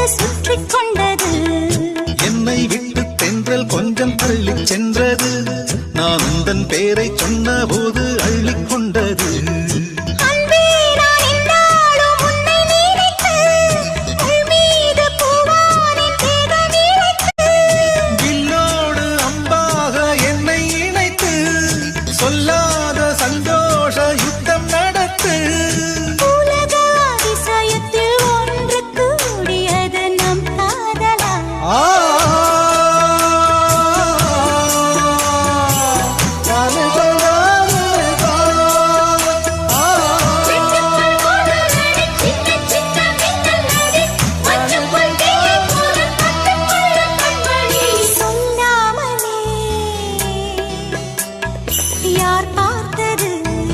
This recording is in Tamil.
விட்டு சுற்றி கொண்டது. என்னை விட்டு தென்றல் கொஞ்சம் தள்ளி சென்றது. நான் உந்தன் பேரை சொன்ன போது அள்ளிக்கொண்டது சொல்லாத 啊！